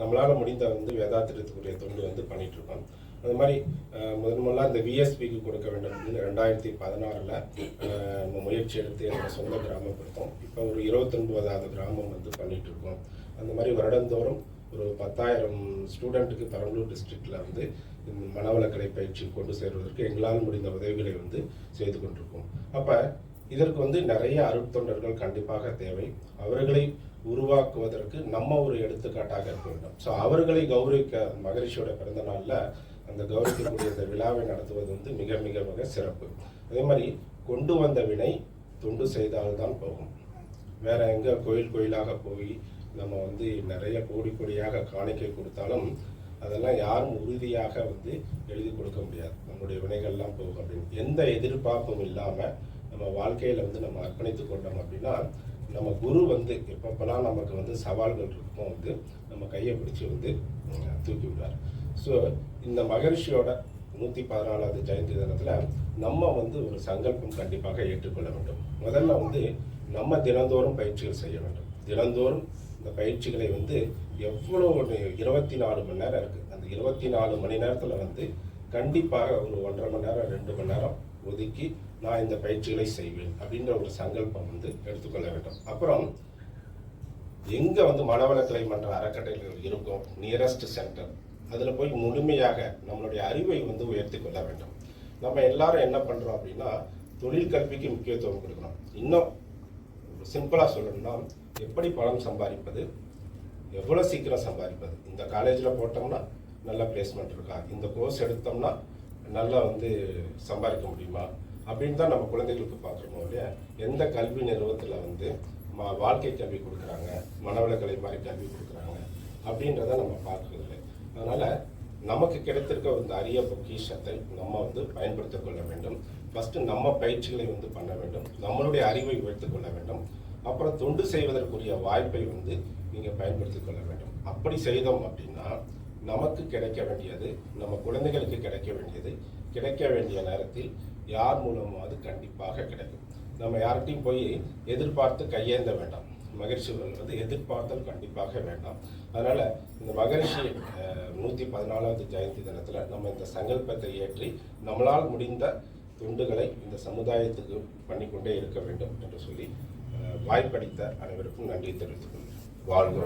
நம்மளால் முடிந்த வந்து வேதாத்திரத்துக்குரிய தொண்டு வந்து பண்ணிட்டு இருக்கோம் அது மாதிரி அஹ், முதன் முதல்ல இந்த விஎஸ்பிக்கு கொடுக்க வேண்டும் அப்படின்னு ரெண்டாயிரத்தி பதினாறில் நம்ம முயற்சி எடுத்து எங்கள் சொந்த கிராமம் கொடுத்தோம். இப்போ ஒரு இருபத்தொன்பதாவது கிராமம் வந்து பண்ணிகிட்ருக்கோம் இருக்கோம் அந்த மாதிரி வருடந்தோறும் ஒரு பத்தாயிரம் ஸ்டூடெண்ட்டுக்கு பெரம்பலூர் டிஸ்ட்ரிக்டில் வந்து மனவளக்கலை பயிற்சி கொண்டு சேர்வதற்கு எங்களால் முடிந்த உதவிகளை வந்து செய்து கொண்டிருக்கோம். அப்போ இதற்கு வந்து நிறைய அருட்தொண்டர்கள் கண்டிப்பாக தேவை. அவர்களை உருவாக்குவதற்கு நம்ம ஒரு எடுத்துக்காட்டாக இருக்க வேண்டும். ஸோ அவர்களை கௌரவிக்க மகரிஷியோட பிறந்த நாளில் அந்த கௌரவிக்கக்கூடிய இந்த விழாவை நடத்துவது வந்து மிக மிக மிக சிறப்பு. அதே மாதிரி கொண்டு வந்த வினை தொண்டு செய்தால்தான் போகும். வேற எங்கே கோயில் கோயிலாக போய் நம்ம வந்து நிறைய கோடி கோடியாக காணிக்கை கொடுத்தாலும் அதெல்லாம் யாரும் உறுதியாக வந்து எழுதி கொடுக்க முடியாது. நம்முடைய வினைகள்லாம் போகும் அப்படின்னு. எந்த எதிர்பார்ப்பும் இல்லாமல் நம்ம வாழ்க்கையில வந்து நம்ம அர்ப்பணித்துக் கொண்டோம் அப்படின்னா நம்ம குரு வந்து எப்பப்பெல்லாம் நமக்கு வந்து சவால்கள் இருக்குமோ வந்து நம்ம கையை பிடிச்சி வந்து தூக்கி விடுவார். ஸோ இந்த மகரிஷியோட நூற்றி பதினாலாவது ஜெயந்தி தினத்தில் நம்ம வந்து ஒரு சங்கல்பம் கண்டிப்பாக ஏற்றுக்கொள்ள வேண்டும். முதல்ல வந்து நம்ம தினந்தோறும் பயிற்சிகள் செய்ய வேண்டும். தினந்தோறும் இந்த பயிற்சிகளை வந்து எவ்வளோ ஒரு இருபத்தி நாலு மணி நேரம் இருக்குது அந்த இருபத்தி நாலு மணி நேரத்தில் வந்து கண்டிப்பாக ஒரு ஒன்றரை மணி நேரம் ரெண்டு மணி நேரம் ஒதுக்கி நான் இந்த பயிற்சிகளை செய்வேன் அப்படின்ற ஒரு சங்கல்பம் வந்து எடுத்துக்கொள்ள வேண்டும். அப்புறம் எங்க வந்து மனவளக்கலை மன்ற அறக்கட்டளைகள் இருக்கும்? நியரஸ்ட் சென்டர் அதில் போய் முழுமையாக நம்மளுடைய அறிவை வந்து உயர்த்தி கொள்ள வேண்டும். நம்ம எல்லாரும் என்ன பண்ணுறோம் அப்படின்னா தொழில் கல்விக்கு முக்கியத்துவம் கொடுக்கணும். இன்னும் சிம்பிளாக சொல்லணும்னா எப்படி பணம் சம்பாதிப்பது? எவ்வளோ சீக்கிரம் சம்பாதிப்பது? இந்த காலேஜில் போட்டோம்னா நல்ல பிளேஸ்மெண்ட் இருக்கா? இந்த கோர்ஸ் எடுத்தோம்னா நல்லா வந்து சம்பாதிக்க முடியுமா? அப்படின்னு தான் நம்ம குழந்தைகளுக்கு பார்க்குறோமோ இல்லையா? எந்த கல்வி நிறுவனத்தில் வந்து மா வாழ்க்கை கல்வி கொடுக்குறாங்க மனவளக்கலை மாதிரி கல்வி கொடுக்குறாங்க அப்படின்றத நம்ம பார்க்கறதில்லை அதனால் நமக்கு கிடைத்திருக்க இந்த அரிய பொக்கிஷத்தை நம்ம வந்து பயன்படுத்திக் கொள்ள வேண்டும். ஃபஸ்ட்டு நம்ம பயிற்சிகளை வந்து பண்ண வேண்டும். நம்மளுடைய அறிவை உயர்த்துக்கொள்ள வேண்டும். அப்புறம் தொண்டு செய்வதற்குரிய வாய்ப்பை வந்து நீங்கள் பயன்படுத்திக் கொள்ள வேண்டும். அப்படி செய்தோம் அப்படின்னா நமக்கு கிடைக்க வேண்டியது நம்ம குழந்தைகளுக்கு கிடைக்க வேண்டியது கிடைக்க வேண்டிய நேரத்தில் யார் மூலமாவது கண்டிப்பாக கிடைக்கும். நம்ம யார்கிட்டையும் போய் எதிர்பார்த்து கையேந்த வேண்டாம். மகிழ்ச்சிகள் வந்து எதிர்பார்த்தல் கண்டிப்பாக வேண்டாம். அதனால் இந்த மகரிஷி நூற்றி பதினாலாவது ஜெயந்தி தினத்தில் நம்ம இந்த சங்கல்பத்தை ஏற்றி நம்மளால் முடிந்த துண்டுகளை இந்த சமுதாயத்துக்கு பண்ணிக்கொண்டே இருக்க வேண்டும் என்று சொல்லி வாய்ப்படைத்த வாய்ப்பளித்த அனைவருக்கும் நன்றி தெரிவித்துக் கொள்கிறேன். வாழ்க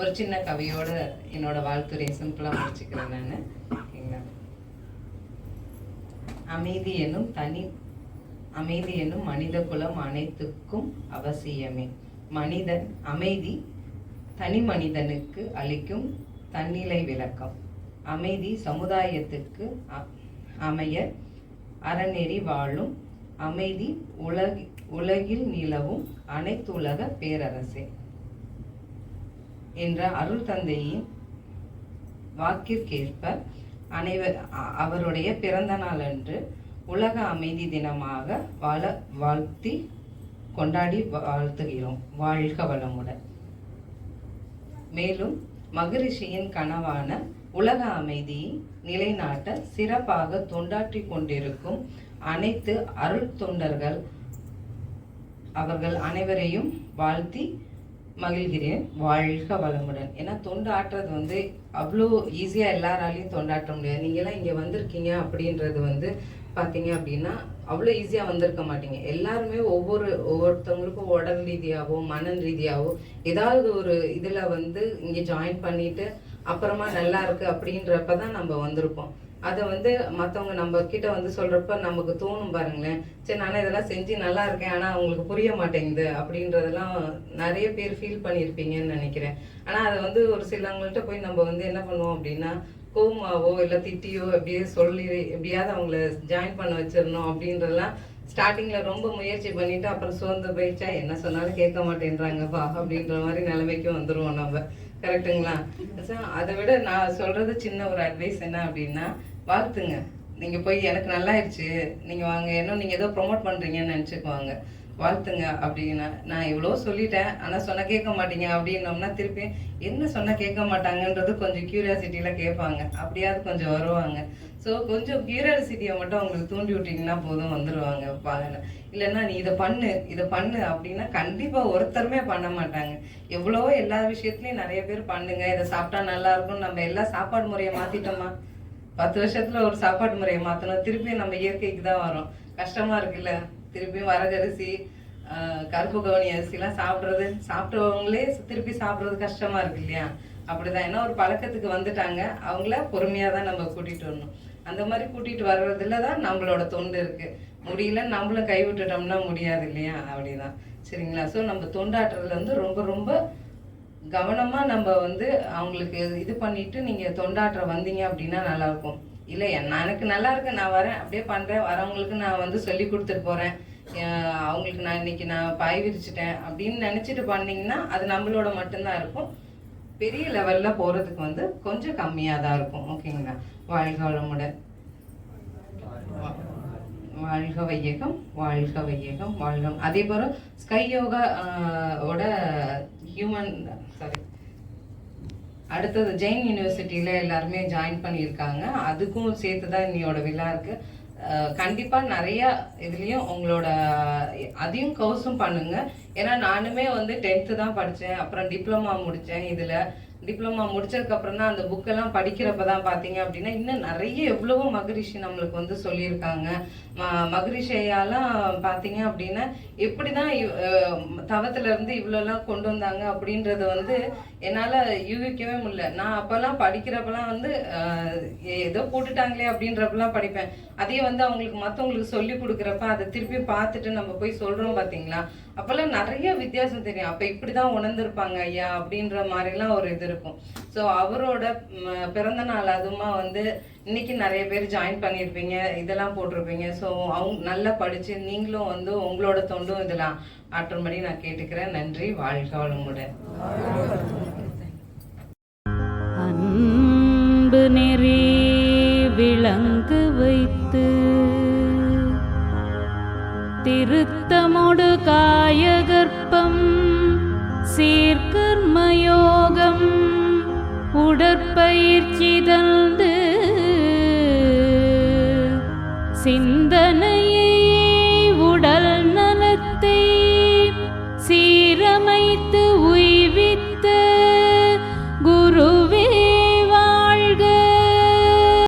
ஒரு சின்ன கவியோட என்னோட வாழ்த்துறையை சிம்பிளாக முடிச்சுக்கிறேன் நான். அமைதி எனும் தனி அமைதி எனும் மனித குலம் அனைத்துக்கும் அவசியமே. மனிதன் அமைதி தனி மனிதனுக்கு அளிக்கும் தன்னிலை விளக்கம். அமைதி சமுதாயத்துக்கு அமைய அறநெறி வாழும். அமைதி உலக உலகில் நிலவும் அனைத்துலக பேரரசே. என்ற அருள் தந்தையின் வாக்கிற்கேற்ப அனைவர் அவருடைய பிறந்த நாள் அன்று உலக அமைதி தினமாக வாழ வாழ்த்தி கொண்டாடி வாழ்த்துகிறோம். வாழ்க வளமுடன். மேலும் மகரிஷியின் கனவான உலக அமைதியை நிலைநாட்ட சிறப்பாக தொண்டாற்றி கொண்டிருக்கும் அனைத்து அருள் தொண்டர்கள் அவர்கள் அனைவரையும் வாழ்த்தி மகிழ்கிறேன். வாழ்க வளமுடன். ஏன்னா தொண்டு ஆற்றுறது வந்து அவ்வளோ ஈஸியாக எல்லாராலையும் தொண்டாட்ட முடியாது. நீங்களாம் இங்கே வந்திருக்கீங்க அப்படின்றது வந்து பார்த்தீங்க அப்படின்னா அவ்வளோ ஈஸியாக வந்திருக்க மாட்டீங்க. எல்லாருமே ஒவ்வொரு ஒவ்வொருத்தவங்களுக்கும் உடல் ரீதியாகவோ மனன் ரீதியாகவோ ஏதாவது ஒரு இதில் வந்து இங்கே ஜாயின் பண்ணிவிட்டு அப்புறமா நல்லா இருக்குது அப்படின்றப்ப தான் நம்ம வந்திருப்போம். அதை வந்து மற்றவங்க நம்ம கிட்ட வந்து சொல்றப்ப நமக்கு தோணும் பாருங்களேன். சரி நானும் இதெல்லாம் செஞ்சு நல்லா இருக்கேன் ஆனால் அவங்களுக்கு புரிய மாட்டேங்குது அப்படின்றதெல்லாம் நிறைய பேர் ஃபீல் பண்ணியிருப்பீங்கன்னு நினைக்கிறேன். ஆனால் அதை வந்து ஒரு சிலவங்கள்ட்ட போய் நம்ம வந்து என்ன பண்ணுவோம் அப்படின்னா கோமாவோ இல்லை திட்டியோ அப்படியே சொல்லி எப்படியாவது அவங்கள ஜாயின் பண்ண வச்சிடணும் அப்படின்றதெல்லாம் ஸ்டார்டிங்கில் ரொம்ப முயற்சி பண்ணிட்டு அப்புறம் சோர்ந்து போயிடுச்சா என்ன சொன்னாலும் கேட்க மாட்டேன்றாங்கப்பா அப்படின்ற மாதிரி நிலைமைக்கு வந்துடுவோம் நம்ம. கரெக்ட்டுங்களா அதை விட நான் சொல்றது சின்ன ஒரு அட்வைஸ் என்ன அப்படின்னா வாழ்த்துங்க. நீங்க போய் எனக்கு நல்லாயிருச்சு. நீங்க வாங்க. இன்னும் நீங்க ஏதோ ப்ரொமோட் பண்றீங்கன்னு நினைச்சுக்குவாங்க. வாழ்த்துங்க அப்படின்னா நான் இவ்வளோ சொல்லிட்டேன். ஆனா சொன்ன கேட்க மாட்டீங்க அப்படின்னோம்னா திருப்பி என்ன சொன்னா கேட்க மாட்டாங்கன்றது கொஞ்சம் கியூரியாசிட்டியில கேட்பாங்க. அப்படியாவது கொஞ்சம் வருவாங்க. ஸோ கொஞ்சம் கியூரியாசிட்டியை மட்டும் அவங்களுக்கு தூண்டி விட்டீங்கன்னா போதும் வந்துடுவாங்க பாருங்க இல்லைன்னா நீ இதை பண்ணு இதை பண்ணு அப்படின்னா கண்டிப்பாக ஒருத்தருமே பண்ண மாட்டாங்க. எவ்வளவோ எல்லா விஷயத்துலையும் நிறைய பேர் பண்ணுங்க. இதை சாப்பிட்டா நல்லா இருக்கும் நம்ம எல்லா சாப்பாடு முறையை மாற்றிட்டோமா பத்து வருஷத்துல ஒரு சாப்பாட்டு முறையை மாற்றணும் திருப்பி நம்ம இயற்கைக்கு தான் வரோம். கஷ்டமா இருக்குல்ல? திருப்பியும் வரகரிசி கருப்பு கவுனி அரிசிலாம் சாப்பிட்றது. சாப்பிட்டவங்களே திருப்பி சாப்பிட்றது கஷ்டமா இருக்கு இல்லையா? அப்படிதான். ஏன்னா ஒரு பழக்கத்துக்கு வந்துட்டாங்க. அவங்கள பொறுமையாக தான் நம்ம கூட்டிகிட்டு வரணும். அந்த மாதிரி கூட்டிகிட்டு வர்றதுல தான் நம்மளோட தொண்டு இருக்கு. முடியல நம்மளும் கைவிட்டுட்டோம்னா முடியாது இல்லையா? அப்படிதான். சரிங்களா? ஸோ நம்ம தொண்டாட்டுறதுல வந்து ரொம்ப ரொம்ப கவனமாக நம்ம வந்து அவங்களுக்கு இது பண்ணிட்டு நீங்கள் தொண்டாற்ற வந்தீங்க அப்படின்னா நல்லாயிருக்கும். இல்லை எனக்கு நல்லா இருக்கு நான் வரேன் அப்படியே பண்ணுறேன் வரவங்களுக்கு நான் வந்து சொல்லி கொடுத்துட்டு போகிறேன் அவங்களுக்கு நான் இன்னைக்கு நான் பாய் விரிச்சிட்டேன் அப்படின்னு நினச்சிட்டு பண்ணிங்கன்னா அது நம்மளோட மட்டும்தான் இருக்கும். பெரிய லெவலில் போகிறதுக்கு வந்து கொஞ்சம் கம்மியாக தான் இருக்கும். ஓகேங்களா? வாழ்க வளமுடன். வாழ்க வையகம் வாழ்க வையகம் வாழ்க அதே போல ஸ்கை யோகா ஓட ஹியூமன் சாரி அடுத்தது ஜெயின் யூனிவர்சிட்டியில் எல்லாருமே ஜாயின் பண்ணியிருக்காங்க. அதுக்கும் சேர்த்து தான் இன்னையோட விழா இருக்கு. கண்டிப்பாக நிறையா இதுலேயும் உங்களோட அதையும் கவுசும் பண்ணுங்க. ஏன்னா நானுமே வந்து டென்த்து தான் படித்தேன் அப்புறம் டிப்ளமா முடித்தேன் இதில் டிப்ளமா முடிச்சதுக்கு அப்புறம் தான் அந்த புக்கெல்லாம் படிக்கிறப்ப தான் பார்த்தீங்க அப்படின்னா இன்னும் நிறைய எவ்வளவோ மகரிஷி நம்மளுக்கு வந்து சொல்லியிருக்காங்க. ம- மகரிஷையாலாம் பார்த்தீங்க அப்படின்னா எப்படி தான் தவத்துல இருந்து இவ்வளோலாம் கொண்டு வந்தாங்க அப்படின்றத வந்து என்னால் யூகிக்கவே முடியல. நான் அப்போல்லாம் படிக்கிறப்பெல்லாம் வந்து ஏதோ போட்டுட்டாங்களே அப்படின்றப்பெல்லாம் படிப்பேன். அதே வந்து அவங்களுக்கு மற்றவங்களுக்கு சொல்லி கொடுக்குறப்ப அதை திருப்பி பார்த்துட்டு நம்ம போய் சொல்கிறோம் பார்த்தீங்களா அப்போல்லாம் நிறைய வித்தியாசம் தெரியும். அப்போ இப்படி தான் உணர்ந்திருப்பாங்க ஐயா அப்படின்ற மாதிரிலாம் ஒரு இது இருக்கும். ஸோ அவரோட பிறந்த நாள் அதுமா வந்து இன்னைக்கு நிறைய பேர் ஜாயின் பண்ணியிருப்பீங்க இதெல்லாம் போட்டிருப்பீங்க. ஸோ அவங்க நல்லா படித்து நீங்களும் வந்து உங்களோட தொண்டும் இதெல்லாம் ஆற்றும்படி நான் கேட்டுக்கிறேன். நன்றி வாழ்க வளமுடன். அன்பு நெறி விளங்கு வைத்து திருத்தமொடு காயகற்பம் சீர்கர்மயோகம் உடற்பயிற்சி தந்து சிந்தன